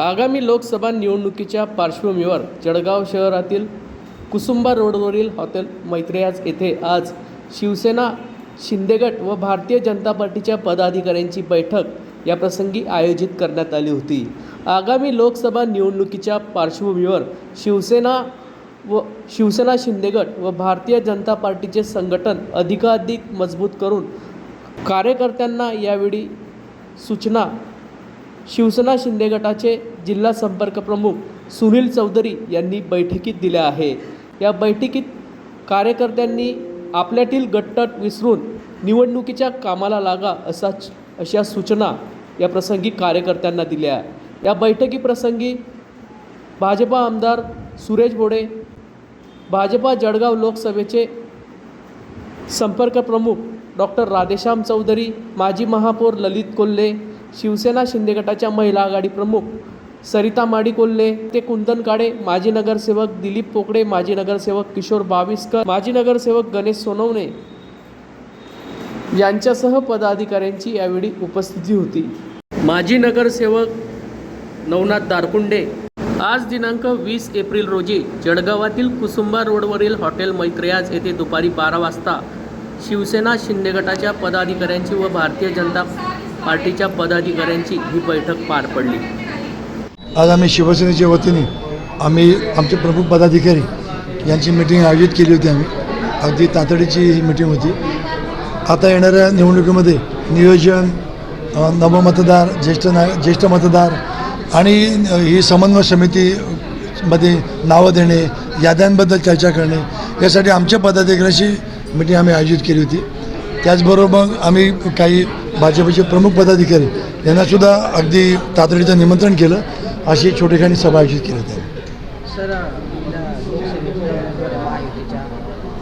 आगामी लोकसभा निवडणुकीच्या पार्श्वभूमीवर जळगाव शहरातील कुसुंबा रोडवरील हॉटेल मैत्रेयाज येथे आज शिवसेना शिंदेगट व भारतीय जनता पार्टीच्या पदाधिकाऱ्यांची बैठक याप्रसंगी आयोजित करण्यात आली होती. आगामी लोकसभा निवडणुकीच्या पार्श्वभूमीवर शिवसेना व शिवसेना शिंदेगट व भारतीय जनता पार्टीचे संघटन अधिकाधिक मजबूत करून कार्यकर्त्यांना यावेळी सूचना शिवसेना शिंदे गटाचे जिल्हा संपर्क प्रमुख सुनील चौधरी यांनी बैठकीत दिल्या आहे. या बैठकीत कार्यकर्त्यांनी आपल्यातील गट्टट विसरून निवडणुकीच्या कामाला लागा असा अशा सूचना या प्रसंगी कार्यकर्त्यांना दिल्या. या बैठकीप्रसंगी भाजपा आमदार सुरेश भोडे भाजपा जळगाव लोकसभेचे संपर्क प्रमुख डॉक्टर राधेश्याम चौधरी माजी महापौर ललित कोल्हे शिवसेना शिंदे गटाच्या महिला आघाडी प्रमुख सरिता माडिकोल्ले ते कुंदन काळे माजी नगरसेवक दिलीप पोकळे माजी नगरसेवक किशोर बाविस्कर माजी नगरसेवक गणेश सोनवणे यांच्यासह पदाधिकाऱ्यांची यावेळी उपस्थिती होती. माजी नगरसेवक नवनाथ दारकुंडे आज दिनांक वीस एप्रिल रोजी जळगावातील कुसुंबा रोडवरील हॉटेल मैत्रयाज येथे दुपारी बारा वाजता शिवसेना शिंदे गटाच्या पदाधिकाऱ्यांची व भारतीय जनता पार्टीच्या पदाधिकाऱ्यांची ही बैठक पार पडली. आज आम्ही शिवसेनेच्या वतीने आम्ही आमचे प्रमुख पदाधिकारी यांची मीटिंग आयोजित केली होती आम्ही. अगदी तातडीची ही मिटिंग होती. आता येणाऱ्या निवडणुकीमध्ये नियोजन नवमतदार ज्येष्ठ ना ज्येष्ठ मतदार आणि ही समन्वय समितीमध्ये नावं देणे याद्यांबद्दल चर्चा करणे यासाठी आमच्या पदाधिकाऱ्यांची मीटिंग आम्ही आयोजित केली होती. त्याचबरोबर आम्ही काही भाजपचे प्रमुख पदाधिकारी यांनासुद्धा अगदी तातडीचं निमंत्रण केलं. अशी छोटेखानी सभा आयोजित केली होती. सर आपल्या लोकसभेच्या उमेदवार महायुतीच्या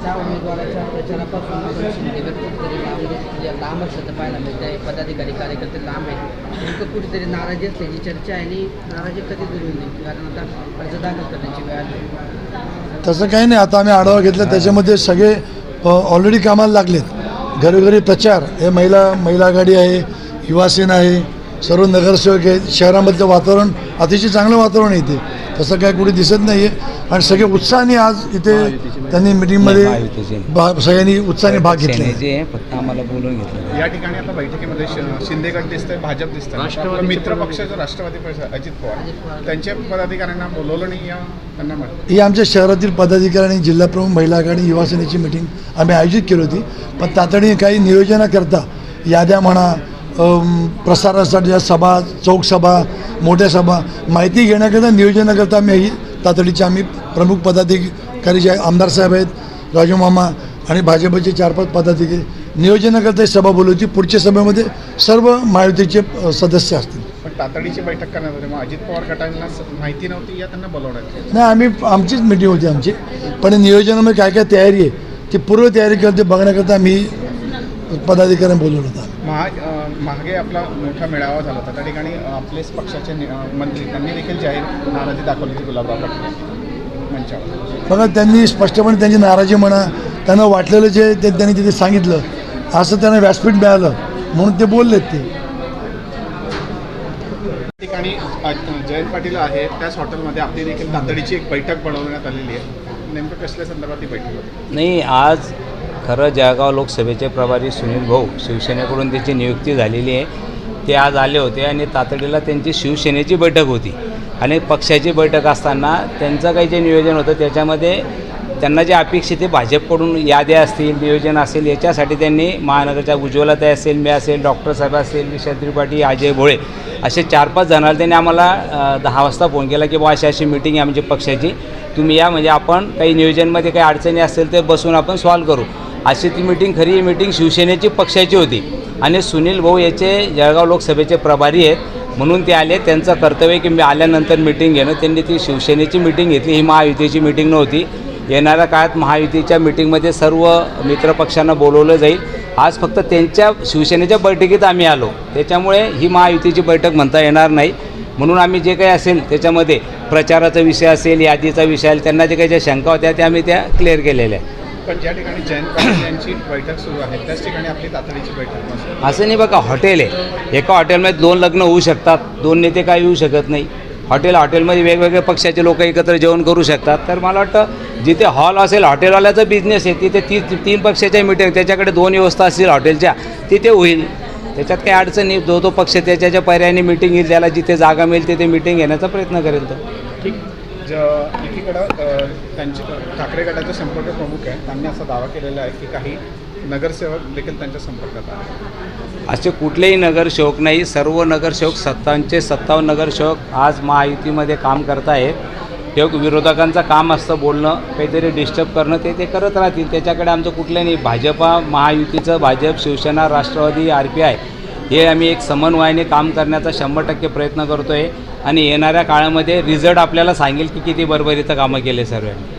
त्या उमेदवाराच्या प्रचारापासून आपण शिंदेगड कुठेतरी लांब लांब असतं पाहायला मिळतं आहे पदाधिकारी कार्यकर्ते लांब आहेत. नेमकं कुठेतरी नाराजी असल्याची चर्चा आहे आणि नाराजी कधी दूर होईल नेमकी? कारण आता अर्ज दाखल करण्याची वेळ आली. तसं काही नाही. आता आम्ही आढावा घेतला. त्याच्यामध्ये सगळे ऑलरेडी कामाला लागलेत. घरोघरी प्रचार. हे महिला महिला आघाडी आहे युवासेना आहे. सर्व नगरसेवक आहेत शहरामधलं वातावरण अतिशय चांगलं वातावरण आहे इथे. तसं काय कुठे दिसत नाही आहे आणि सगळे उत्साहाने आज इथे त्यांनी मिटिंगमध्ये. भा- सगळ्यांनी उत्साहाने भाग घेतला. आहे. सेनेचे आहे, फक्त आम्हाला बोलून घेतलं या ठिकाणी आता बैठकीमध्ये श- शिंदे गट दिसतंय भाजप दिसतंय. मित्र पक्ष जो राष्ट्रवादी पक्ष अजित पवार. त्यांच्या पदाधिकाऱ्यांना बोलवलं नाही या त्यांना म्हटलं. ही आमच्या शहरातील पदाधिकारी आणि जिल्हाप्रमुख महिला आघाडी युवा सेनेची मिटिंग आम्ही आयोजित केली होती. पण तातडीने काही नियोजनाकरता याद्या म्हणा प्रसारासाठी सभा चौकसभा मोठ्या सभा माहिती घेण्याकरता नियोजनाकरता आम्ही तातडीचे आम्ही प्रमुख पदाधिकारी जे आमदार साहेब आहेत राजू मामा आणि भाजपचे चार पाच पदाधिकारी नियोजनाकरता ही सभा बोलवली होती पुढच्या सभेमध्ये सर्व महायुतीचे अ, सदस्य असतील. तातडीची बैठक करण्यात आली. मग अजित पवार गटांना माहिती नव्हती या त्यांना बोलवण्यात. नाही आम्ही आमचीच मिटिंग होती आमची. पण नियोजनामध्ये काय काय तयारी आहे ती पूर्व तयारी करते बघण्याकरता आम्ही पदाधिकाऱ्यांना बोलवलं होतं. मागे आपला मोठा मेळावा झाला होता. त्या ठिकाणी आपलेच पक्षाचे मंत्री त्यांनी देखील जाहीर नाराजी दाखवली होती गुलाबराव पाटील मंचावर बघा त्यांनी स्पष्टपणे त्यांची नाराजी म्हणा त्यांना वाटलेलं जे ते त्यांनी तिथे सांगितलं असं त्यांना व्यासपीठ मिळालं म्हणून ते बोललेत ते. त्या ठिकाणी जयंत पाटील आहे त्याच हॉटेलमध्ये आपली देखील तातडीची एक बैठक बनवण्यात आलेली आहे. नेमकं कसल्या संदर्भात ही बैठक होती? नाही आज खरं जळगाव लोकसभेचे प्रभारी सुनील भाऊ शिवसेनेकडून त्याची नियुक्ती झालेली आहे. ते आज आले होते आणि तातडीला त्यांची शिवसेनेची बैठक होती. आणि पक्षाची बैठक असताना त्यांचं काही जे नियोजन होतं त्याच्यामध्ये त्यांना जे अपेक्षित आहे भाजपकडून याद्या असतील नियोजन असेल याच्यासाठी त्यांनी महानगरच्या उज्ज्वलताई असेल मी असेल डॉक्टर साहेब असेल विशाल त्रिपाठी अजय भोळे असे चार पाच जणांना त्यांनी आम्हाला दहा वाजता फोन केला की बुवा अशी अशी मिटिंग आहे आमची पक्षाची. तुम्ही या म्हणजे आपण काही नियोजनमध्ये काही अडचणी असतील ते बसून आपण सॉल्व्ह करू. अशी ती मिटिंग खरी ही मिटिंग शिवसेनेची पक्षाची होती. आणि सुनील भाऊ याचे जळगाव लोकसभेचे प्रभारी आहेत. म्हणून ते आले. त्यांचं कर्तव्य की मी आल्यानंतर मिटिंग घेणं. त्यांनी ती शिवसेनेची मिटिंग घेतली. ही महायुतीची मिटिंग नव्हती. येणाऱ्या काळात महायुतीच्या मिटिंगमध्ये सर्व मित्रपक्षांना बोलवलं जाईल. आज फक्त त्यांच्या शिवसेनेच्या बैठकीत आम्ही आलो. त्याच्यामुळे ही महायुतीची बैठक म्हणता येणार नाही. म्हणून आम्ही जे काही असेल त्याच्यामध्ये प्रचाराचा विषय असेल यादीचा विषय असेल त्यांना जे काही ज्या शंका होत्या त्या आम्ही त्या क्लिअर केलेल्या आहे पण ज्या ठिकाणी जयंत पाटील यांची बैठक सुरू आहे त्याच ठिकाणी आपली तातडीची बैठक असेल असं नाही बघा हॉटेल आहे. एका हॉटेलमध्ये दोन लग्न होऊ शकतात दोन नेते काय येऊ शकत नाही. हॉटेल हॉटेलमध्ये वेगवेगळे पक्षाचे लोक एकत्र जेवण करू शकतात. तर मला वाटतं जिथे हॉल असेल हॉटेलवाल्याचा बिझनेस आहे तिथे ती तीन पक्षाच्या मीटिंग त्याच्याकडे दोन व्यवस्था असतील हॉटेलच्या तिथे होईल. त्याच्यात काही अडचण नाही जो तो पक्ष त्याच्या पर्यायाने मिटिंग येईल त्याला जिथे जागा मिळेल तिथे मिटिंग घेण्याचा प्रयत्न करेल तो. ज एकीकडं त्यांचे ठाकरे गटाचे संपर्क प्रमुख आहे त्यांनी असा दावा केलेला आहे की काही नगरसेवक देखील त्यांच्या संपर्कात आहे असे कुठलेही नगरसेवक नाही. सर्व नगरसेवक सत्तावन्नचे सत्तावन्न नगरसेवक आज महायुतीमध्ये काम करत आहेत. ते विरोधकांचं काम असतं बोलणं काहीतरी डिस्टर्ब करणं ते ते करत राहतील. त्याच्याकडे आमचं कुठलं नाही. Bhajpa महायुतीचं Bhajap Shivsena Rashtrawadi R P I हे आम्ही एक समन्वयाने काम करण्याचा शंभर टक्के प्रयत्न करतो आहे आणि येणाऱ्या काळामध्ये रिझल्ट आपल्याला सांगेल की किती बरोबरीचं कामं केले सर्वांनी.